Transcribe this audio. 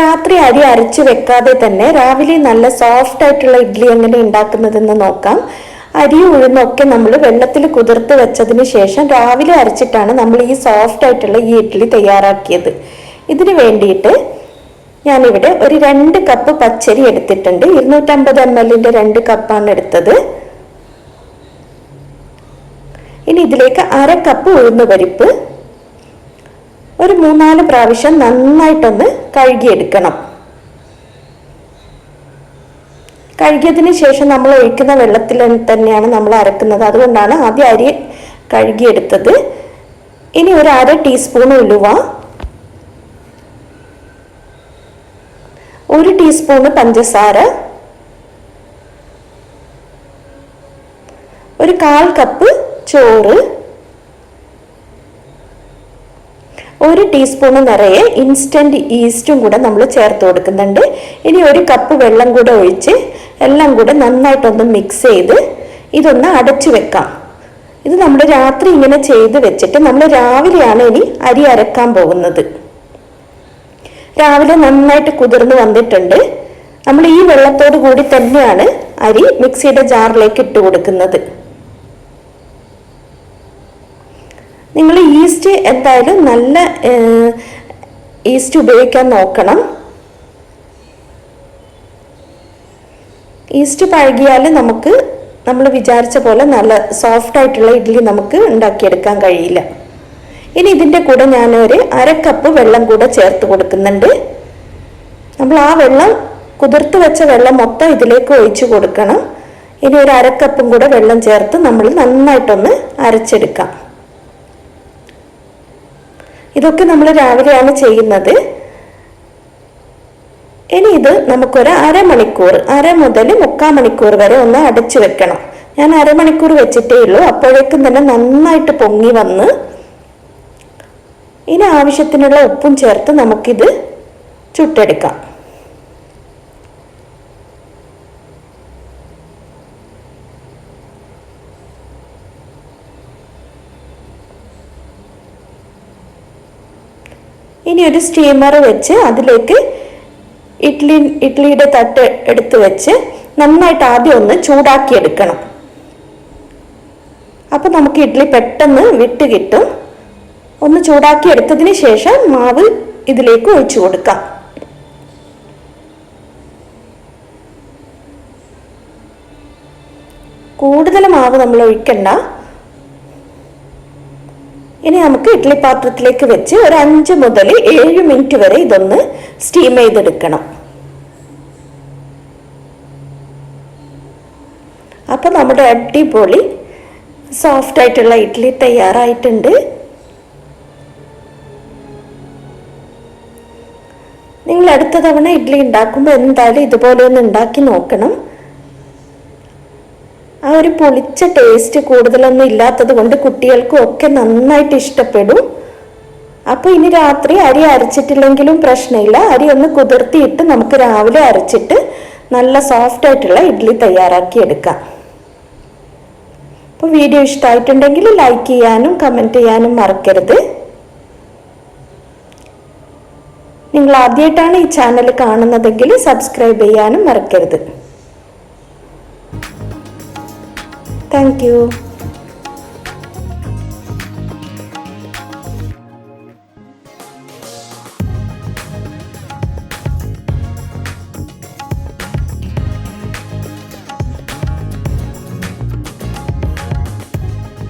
രാത്രി അരി അരച്ച് വെക്കാതെ തന്നെ രാവിലെ നല്ല സോഫ്റ്റ് ആയിട്ടുള്ള ഇഡ്ഡലി എങ്ങനെ ഉണ്ടാക്കുന്നതെന്ന് നോക്കാം. അരി ഉഴുന്നൊക്കെ നമ്മൾ വെള്ളത്തിൽ കുതിർത്ത് വെച്ചതിന് ശേഷം രാവിലെ അരച്ചിട്ടാണ് നമ്മൾ ഈ സോഫ്റ്റ് ആയിട്ടുള്ള ഈ ഇഡ്ഡലി തയ്യാറാക്കിയത്. ഇതിന് വേണ്ടിയിട്ട് ഞാനിവിടെ ഒരു രണ്ട് കപ്പ് പച്ചരി എടുത്തിട്ടുണ്ട്. ഇരുന്നൂറ്റമ്പത് എം എല്ലിന്റെ രണ്ട് കപ്പാണ് എടുത്തത്. ഇനി ഇതിലേക്ക് അര കപ്പ് ഉഴുന്ന് പരിപ്പ് മൂന്നാൽ പ്രാവശ്യം നന്നായിട്ടൊന്ന് കഴുകിയെടുക്കണം. കഴുകിയതിന് ശേഷം നമ്മൾ ഒഴിക്കുന്ന വെള്ളത്തിൽ തന്നെയാണ് നമ്മൾ അരക്കുന്നത്. അതുകൊണ്ടാണ് ആദ്യം അരി കഴുകിയെടുത്തത്. ഇനി ഒരു അര ടീസ്പൂൺ ഉലുവ. ഒരു ടീസ്പൂണ് പഞ്ചസാര. ഒരു കാൽ കപ്പ് ചോറ്. ഒരു ടീസ്പൂൺ നിറയെ ഇൻസ്റ്റന്റ് ഈസ്റ്റും കൂടെ നമ്മൾ ചേർത്ത് കൊടുക്കുന്നുണ്ട്. ഇനി ഒരു കപ്പ് വെള്ളം കൂടെ ഒഴിച്ച് എല്ലാം കൂടെ നന്നായിട്ടൊന്ന് മിക്സ് ചെയ്ത് ഇതൊന്ന് അടച്ചു വെക്കാം. ഇത് നമ്മൾ രാത്രി ഇങ്ങനെ ചെയ്ത് വെച്ചിട്ട് നമ്മൾ രാവിലെയാണ് ഇനി അരി അരക്കാൻ പോകുന്നത്. രാവിലെ നന്നായിട്ട് കുതിർന്ന് വന്നിട്ടുണ്ട്. നമ്മൾ ഈ വെള്ളത്തോട് കൂടി തന്നെയാണ് അരി മിക്സിയുടെ ജാറിലേക്ക് ഇട്ട് കൊടുക്കുന്നത്. നിങ്ങൾ ഈസ്റ്റ് എന്തായാലും നല്ല ഈസ്റ്റ് ഉപയോഗിക്കാൻ നോക്കണം. ഈസ്റ്റ് പഴകിയാൽ നമുക്ക് നമ്മൾ വിചാരിച്ച പോലെ നല്ല സോഫ്റ്റ് ആയിട്ടുള്ള ഇഡ്ഡലി നമുക്ക് ഉണ്ടാക്കിയെടുക്കാൻ കഴിയില്ല. ഇനി ഇതിന്റെ കൂടെ ഞാനൊരു അര കപ്പ് വെള്ളം കൂടെ ചേർത്ത് കൊടുക്കുന്നുണ്ട്. നമ്മൾ ആ വെള്ളം കുതിർത്ത് വെച്ച വെള്ളം മൊത്തം ഇതിലേക്ക് ഒഴിച്ചു കൊടുക്കണം. ഇനി ഒരു അരക്കപ്പും കൂടെ വെള്ളം ചേർത്ത് നമ്മൾ നന്നായിട്ടൊന്ന് അരച്ചെടുക്കാം. ഇതൊക്കെ നമ്മൾ രാവിലെയാണ് ചെയ്യുന്നത്. ഇനി ഇത് നമുക്കൊരു അരമണിക്കൂർ അര മുതൽ മുക്കാൽ മണിക്കൂർ വരെ ഒന്ന് അടച്ചു വെക്കണം. ഞാൻ അരമണിക്കൂർ വെച്ചിട്ടേ ഉള്ളൂ. അപ്പോഴേക്കും തന്നെ നന്നായിട്ട് പൊങ്ങി വന്ന് ഇനി ആവശ്യത്തിനുള്ള ഉപ്പും ചേർത്ത് നമുക്കിത് ചുട്ടെടുക്കാം. ഇനി ഒരു സ്റ്റീമർ വെച്ച് അതിലേക്ക് ഇഡ്ലി ഇഡ്ലിയുടെ തട്ട് എടുത്ത് വെച്ച് നന്നായിട്ട് ആദ്യം ഒന്ന് ചൂടാക്കി എടുക്കണം. അപ്പോൾ നമുക്ക് ഇഡ്ലി പെട്ടെന്ന് വിട്ട് കിട്ടും. ഒന്ന് ചൂടാക്കി എടുത്തതിന് ശേഷം മാവ് ഇതിലേക്ക് ഒഴിച്ചു കൊടുക്കാം. കൂടുതൽ മാവ് നമ്മൾ ഒഴിക്കണ്ട. ഇനി നമുക്ക് ഇഡ്ഡലി പാത്രത്തിലേക്ക് വെച്ച് ഒരു അഞ്ച് മുതൽ ഏഴ് മിനിറ്റ് വരെ ഇതൊന്ന് സ്റ്റീം ചെയ്തെടുക്കണം. അപ്പോൾ നമ്മുടെ അടിപൊളി സോഫ്റ്റ് ആയിട്ടുള്ള ഇഡ്ഡലി തയ്യാറായിട്ടുണ്ട്. നിങ്ങൾ അടുത്ത തവണ ഇഡ്ഡലി ഉണ്ടാക്കുമ്പോൾ എന്തായാലും ഇതുപോലെ ഒന്ന് ഉണ്ടാക്കി നോക്കണം. ഒരു പൊളിച്ച ടേസ്റ്റ് കൂടുതലൊന്നും ഇല്ലാത്തത് കൊണ്ട് കുട്ടികൾക്കും ഒക്കെ നന്നായിട്ട് ഇഷ്ടപ്പെടും. അപ്പോൾ ഇനി രാത്രി അരി അരച്ചിട്ടില്ലെങ്കിലും പ്രശ്നമില്ല. അരി ഒന്ന് കുതിർത്തിയിട്ട് നമുക്ക് രാവിലെ അരച്ചിട്ട് നല്ല സോഫ്റ്റ് ആയിട്ടുള്ള ഇഡ്ഡലി തയ്യാറാക്കി എടുക്കാം. അപ്പോൾ വീഡിയോ ഇഷ്ടമായിട്ടുണ്ടെങ്കിൽ ലൈക്ക് ചെയ്യാനും കമന്റ് ചെയ്യാനും മറക്കരുത്. നിങ്ങൾ ആദ്യമായിട്ടാണ് ഈ ചാനൽ കാണുന്നതെങ്കിൽ സബ്സ്ക്രൈബ് ചെയ്യാനും മറക്കരുത്. Thank you.